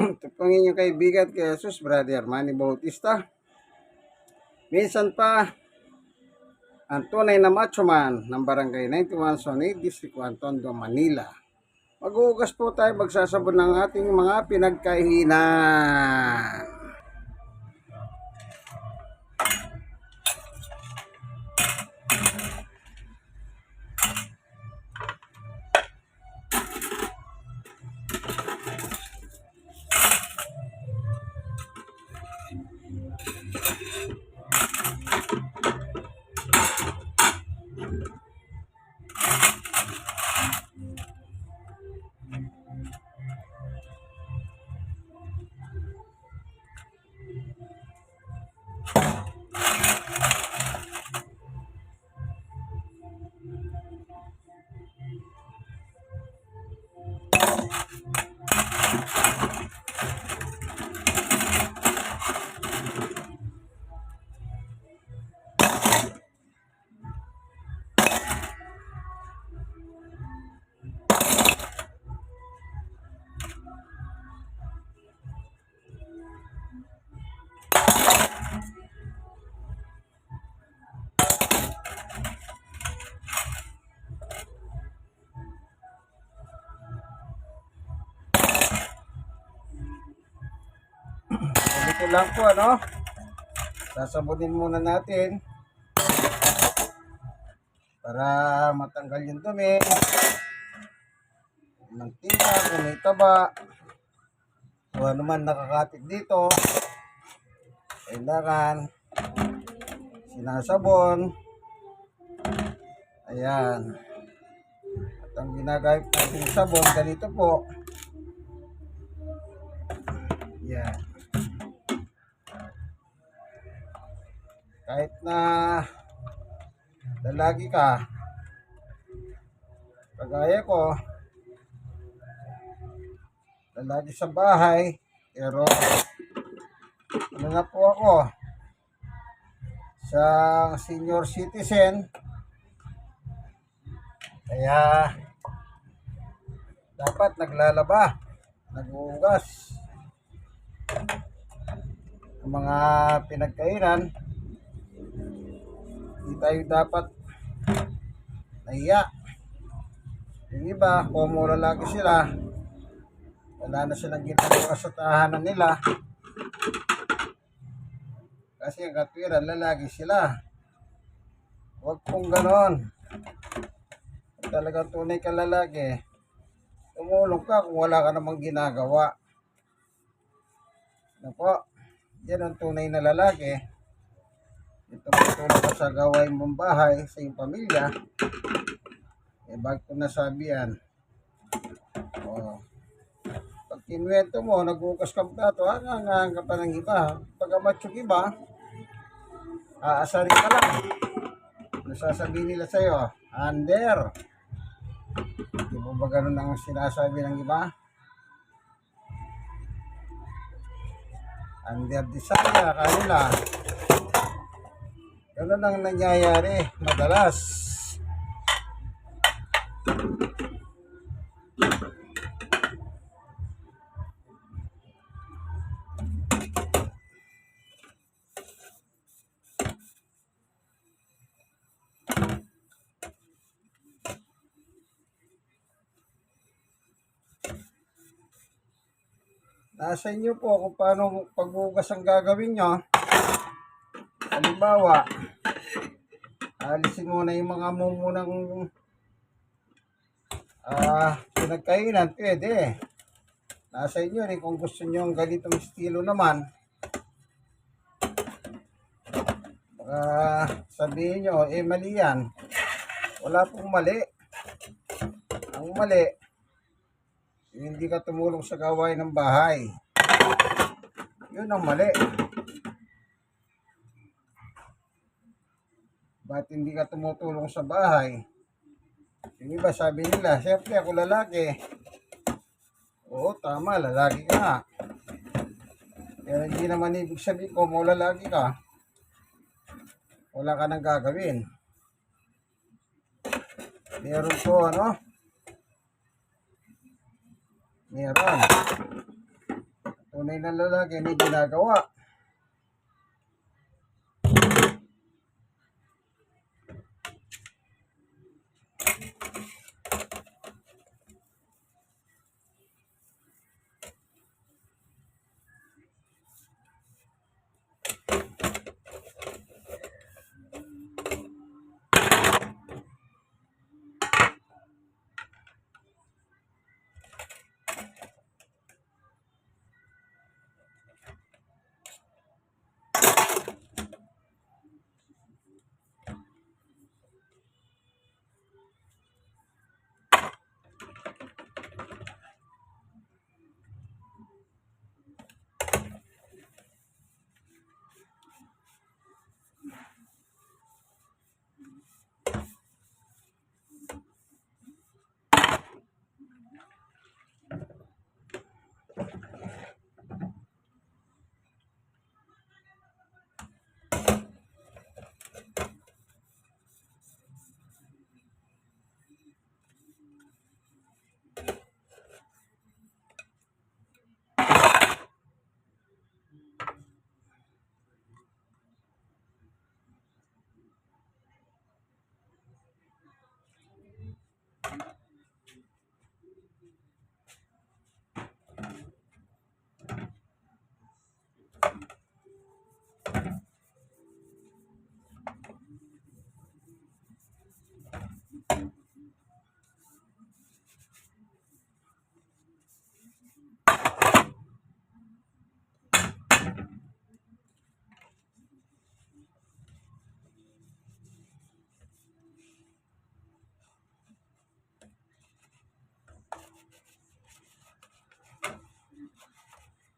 Ito po ang inyong kaibigan kay Jesus, Brother Manny Bautista. Minsan pa, ang tunay na macho man ng Barangay 91 Sonny, District 1, Tondo, Manila. Mag-uugas po tayo, magsasabon ng ating mga pinagkahinan. Ganito lang po, ano? Sasabunin muna natin para matanggal yung dumi. Mantika, kung may taba. Kung ano man nakakapit dito. Kailangan sinasabon. Ayan. At ang ginagamit natin sabon, ganito po. Yan. Kahit na lalaki ka, kagaya ko, lalaki sa bahay, pero ano na po ako, sa senior citizen, kaya dapat naglalaba, nagugas ang mga pinagkainan hindi tayo dapat nahiya. Yung iba kung lalaki sila. Wala na silang ginagawa sa tahanan nila. Kasi ang katwiran lalaki sila. Huwag pong ganon. Kung talagang tunay ka lalaki tumulong ka kung wala ka namang ginagawa. Ano po? Yan ang tunay na lalaki ito tutulong ka sa gawain mong bahay sa iyong pamilya. Eh bakit ko nasabi yan? Oh. pag kinuwento mo nagugas ka plato hangangahan ka pa ng iba. Pag amat yung iba aasarin ka lang. Ano sasabihin nila sa'yo? Under di mo ba ganun ang sinasabi ng iba? Under desire kanila ganun ang nangyayari madalas Nasa inyo po kung paano pagbugas ang gagawin nyo. Halimbawa, alisin muna yung mga mumunang ah pinagkainan, pwede. Nasa inyo rin kung gusto nyo ang ganitong estilo naman. Baka sabihin nyo, eh mali yan. Wala pong mali. Ang mali, hindi ka tumulong sa gawain ng bahay. Yun ang mali. Ba't hindi ka tumutulong sa bahay? Yung iba sabi nila, siyempre ako lalaki. Oo, tama, lalaki ka nga. Pero hindi naman ibig sabihin ko mo lalaki ka. Wala ka nang gagawin. Meron po ano? Meron. tunay na lalaki may ginagawa.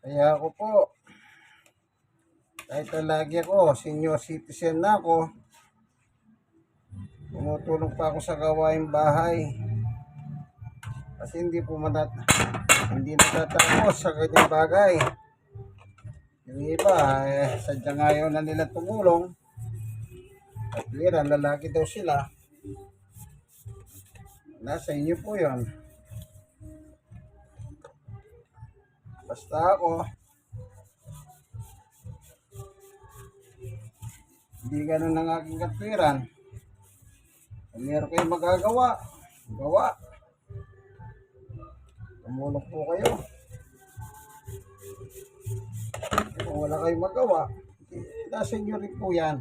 Kaya ako po, kahit lagi ako, senior citizen na ako, tumutulong pa ako sa gawaing bahay. Kasi hindi po manat, hindi natatapos sa ganyang bagay. Yung iba, eh, sadyang ayaw na nila tumulong. At lira, lalaki daw sila. Nasa inyo po yon. Basta ako, hindi ganun ang aking katwiran. Kung meron kayong magagawa, gawa. Tumulong po kayo. Kung wala kayong magawa, eh, nasa inyo rin po yan.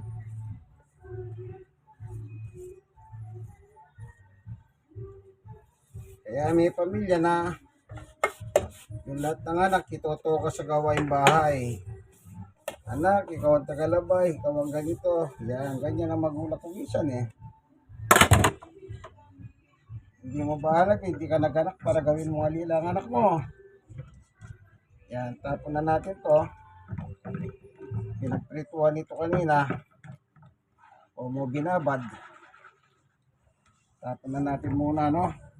Kaya may pamilya na yung lahat ng anak, itoto ka sa gawaing bahay. Anak, ikaw ang tagalabay, ikaw ang ganito. Yan, ganyan ang magulang ko minsan eh. Hindi mo bahala, hindi ka naganak para gawin mo alila ang anak mo. Yan, tapon na natin to. Pinagprituan nito kanina. O mo binabad. Tapon na natin muna, no?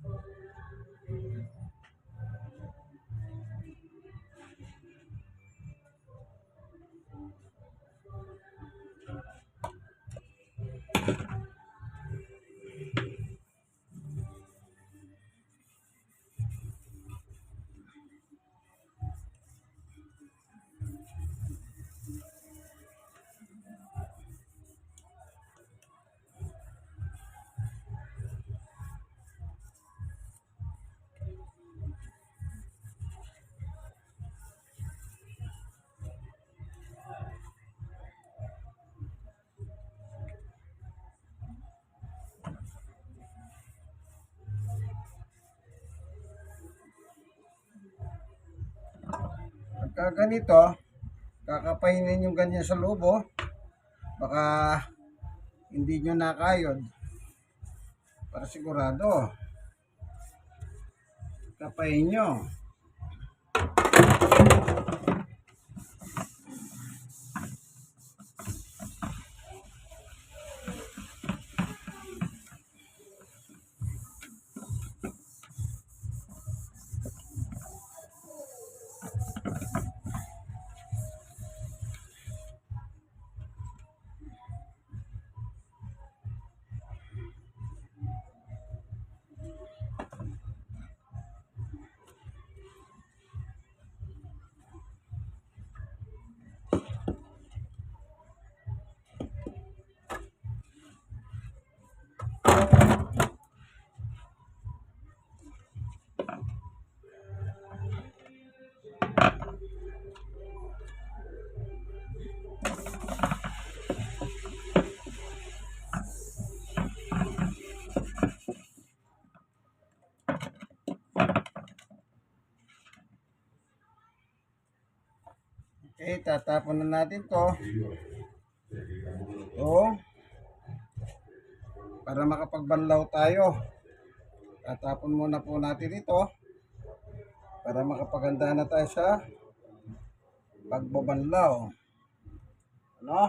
Pagka ganito, kakapainin yung ganyan sa lobo, baka hindi nyo nakayod. Para sigurado. Kapain nyo. Tatapon na natin to. Ito. Para makapagbanlaw tayo. Tatapon muna po natin ito. Para makapaganda na tayo sa pagbabanlaw. Ano?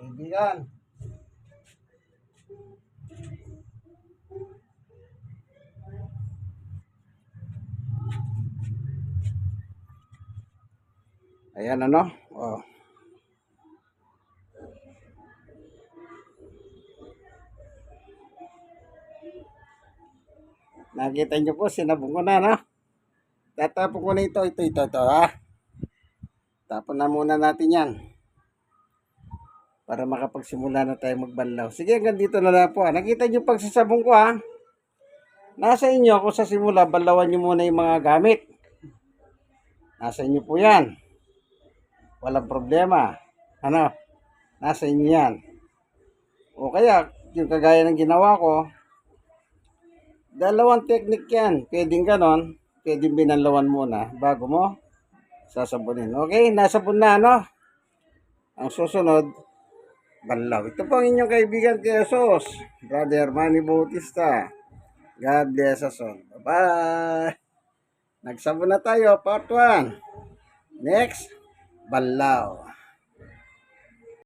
Kaibigan. Ayan ano? Oh. Nakita niyo po, sinabong ko na, no? Tatapon ko na ito, ito, ito, ito, ha? Tapon na muna natin yan. Para makapagsimula na tayo magbanlaw. Sige, hanggang dito na lang po, ha? Nakita niyo pagsasabong ko, ha? Nasa inyo, kung sa simula, balawan niyo muna yung mga gamit. Nasa inyo po yan. Walang problema. Ano? Nasa inyo yan. O kaya, yung kagaya ng ginawa ko, dalawang technique yan. Pwedeng ganon, pwedeng binanlawan muna bago mo sasabunin. Okay, nasabon na, no? Ang susunod, banlaw. Ito po ang inyong kaibigan kay Jesus, Brother Manny Bautista. God bless us all. Bye-bye! Nagsabon na tayo, part 1. Next, Balla